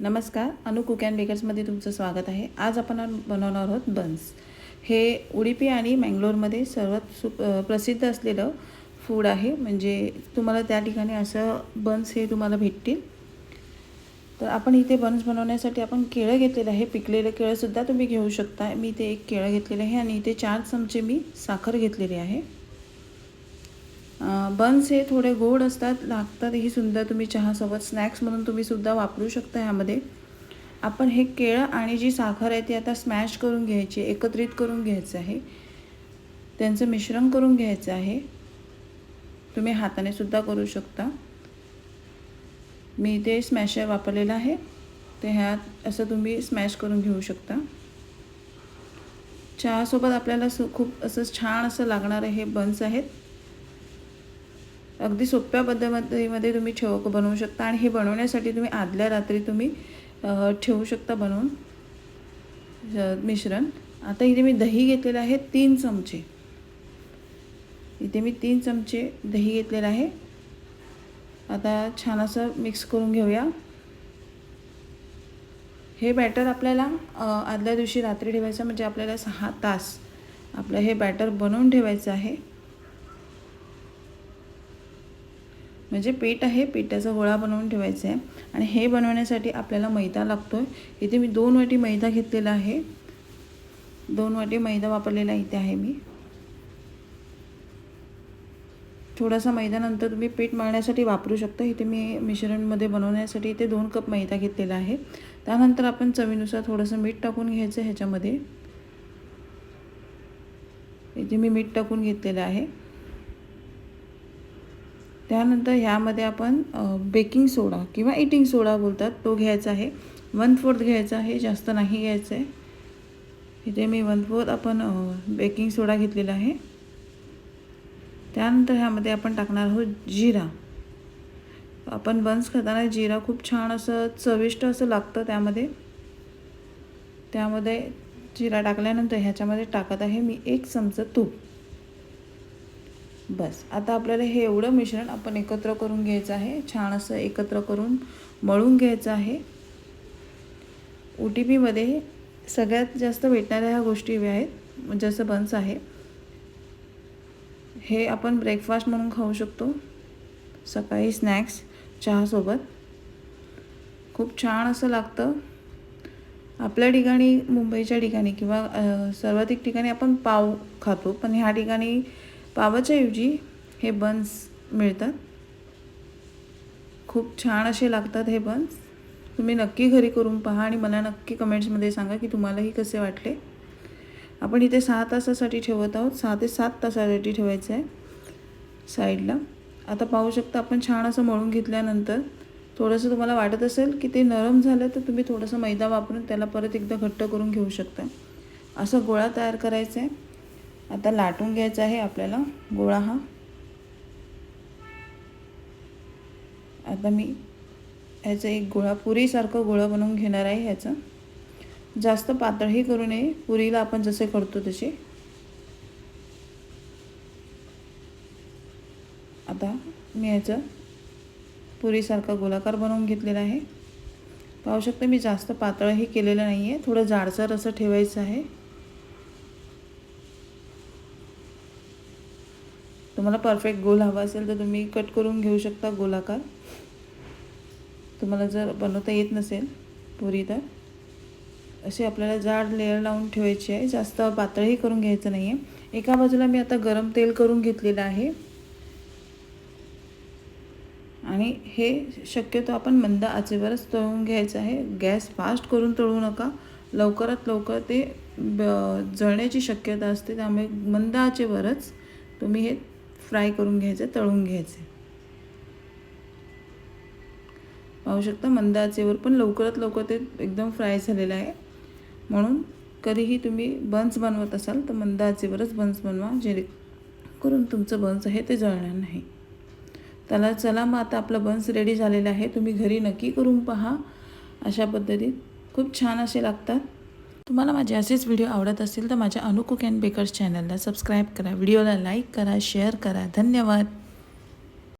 नमस्कार अनु cook and बेकर्समध्ये तुमचं स्वागत आहे. आज आपण बनवणार आहोत बन्स. हे उडुपी आणि मँगलोरमध्ये सर्वात सु प्रसिद्ध असलेलं फूड आहे. म्हणजे तुम्हाला त्या ठिकाणी असं बन्स हे तुम्हाला भेटतील. तर आपण इथे बन्स बनवण्यासाठी आपण केळं घेतलेलं आहे. पिकलेलं केळंसुद्धा तुम्ही घेऊ शकता. मी इथे एक केळं घेतलेलं आहे आणि इथे चार चमचे मी साखर घेतलेली आहे. बन्स हे थोडे गोड असतात लागतात ही सुद्धा तुम्ही चहासोबत स्नॅक्स म्हणून तुम्ही सुद्धा वापरू शकता ह्यामध्ये. आपण हे केळं आणि जी साखर आहे ती आता स्मॅश करून घ्यायची एकत्रित करून घ्यायचं आहे. त्यांचं मिश्रण करून घ्यायचं आहे. तुम्ही हाताने सुद्धा करू शकता. मी इथे स्मॅशर वापरलेलं आहे. ते ह्यात असं तुम्ही स्मॅश करून घेऊ शकता. चहासोबत आपल्याला सु खूप असं छान असं लागणारं हे बन्स आहेत. अगदी सोप्या पद्धतीमध्ये तुम्ही ठेवक बनवू शकता आणि हे बनवण्यासाठी तुम्ही आदल्या रात्री तुम्ही ठेवू शकता बनवून मिश्रण. आता इथे मी दही घेतलेलं आहे तीन चमचे. इथे मी तीन चमचे दही घेतलेलं आहे. आता छान असं मिक्स करून घेऊया. हे बॅटर आपल्याला आदल्या दिवशी रात्री ठेवायचं म्हणजे आपल्याला सहा तास आपलं हे बॅटर बनवून ठेवायचं आहे. म्हणजे पीठ आहे पिठाचा गोळा बनवून ठेवायचा आहे. आणि हे बनवण्यासाठी आपल्याला मैदा लागतो आहे इथे मी दोन वाटी मैदा घेतलेला आहे. दोन वाटी मैदा वापरलेला इथे आहे मी. थोडासा मैदानंतर तुम्ही पीठ मळण्यासाठी वापरू शकता. इथे मी मिश्रणमध्ये बनवण्यासाठी इथे दोन कप मैदा घेतलेला आहे. त्यानंतर आपण चवीनुसार थोडंसं मीठ टाकून घ्यायचं ह्याच्यामध्ये. इथे मी मीठ टाकून घेतलेलं आहे. त्यानंतर ह्यामध्ये आपण बेकिंग सोडा किंवा इटिंग सोडा बोलतात तो घ्यायचा आहे. वन फोर्थ घ्यायचा आहे जास्त नाही घ्यायचं आहे. इथे मी वन फोर्थ आपण बेकिंग सोडा घेतलेला आहे. त्यानंतर ह्यामध्ये आपण टाकणार आहोत जिरा. आपण बन्स खाताना जिरा खूप छान असं चविष्ट असं लागतं त्यामध्ये. त्यामध्ये जिरा टाकल्यानंतर ह्याच्यामध्ये टाकत आहे मी एक चमचा तूप. बस. आता आपल्याला हे एवढं मिश्रण आपण एकत्र करून घ्यायचं आहे. छान असं एकत्र करून मळून घ्यायचं आहे. ओ टी पीमध्ये सगळ्यात जास्त भेटणाऱ्या ह्या गोष्टी आहेत. म्हणजे जसं बन्स आहे. हे आपण ब्रेकफास्ट म्हणून खाऊ शकतो. सकाळी स्नॅक्स चहासोबत खूप छान असं लागतं. आपल्या ठिकाणी मुंबईच्या ठिकाणी किंवा सर्वाधिक ठिकाणी आपण पाव खातो. पण ह्या ठिकाणी पावाच्या ऐवजी हे बन्स मिळतात. खूप छान असे लागतात हे बन्स तुम्ही नक्की घरी करून पहा आणि मला नक्की कमेंट्समध्ये सांगा की तुम्हालाही कसे वाटले. आपण इथे सहा तासासाठी ठेवत आहोत. सहा ते सात तासासाठी ठेवायचं आहे साईडला आता पाहू शकता आपण छान असं मळून घेतल्यानंतर थोडंसं तुम्हाला वाटत असेल की ते नरम झालं तर तुम्ही थोडंसं मैदा वापरून त्याला परत एकदा घट्ट करून घेऊ शकता. असं गोळा तयार करायचा आहे. आता लाटून घ्यायचा आहे आपल्याला गोळा हा. आता मी ह्याचं एक गोळा पुरीसारखं गोळा बनवून घेणार आहे ह्याचं. जास्त पातळही करू नये पुरीला आपण जसे करतो तसे. आता मी ह्याचं पुरीसारखा गोलाकार बनवून घेतलेला आहे. पाहू शकता मी जास्त पातळही केलेलं नाही आहे थोडं जाडसर असं ठेवायचं आहे. तुम्हाला परफेक्ट गोल हवा असेल तर तुम्ही कट करून घेऊ शकता गोलाकार. तुम्हाला जर बनवता येत नसेल पुरी तर. असे आपल्याला जाड लेअर लावून ठेवायची आहे. जास्त पातळही करून घ्यायचं नाही आहे एका बाजूला मी आता गरम तेल करून घेतलेलं आहे. आणि हे शक्यतो आपण मंद आचेवरच तळून घ्यायचं आहे. गॅस फास्ट करून तळू नका. लवकरात लवकर ते ब- जळण्याची शक्यता असते. त्यामुळे मंद आचेवरच तुम्ही हे फ्राय करून घ्यायचे तळून घ्यायचे. पाहू शकता मंद आचेवर पण लवकरात लवकर ते एकदम फ्राय झालेलं आहे. म्हणून कधीही तुम्ही बन्स बनवत असाल तर मंद आचेवरच बन्स बनवा जेणेकरून तुमचं बन्स आहे ते जळणार नाही. त्याला चला मग आता आपलं बन्स रेडी झालेलं आहे. तुम्ही घरी नक्की करून पहा. अशा पद्धतीत खूप छान असे लागतात. तुम्हाला माझे असेच व्हिडिओ आवडत असतील तर माझ्या अनु कुक अँड बेकर्स चॅनलला सबस्क्राईब करा. व्हिडिओला लाईक करा शेअर करा. धन्यवाद.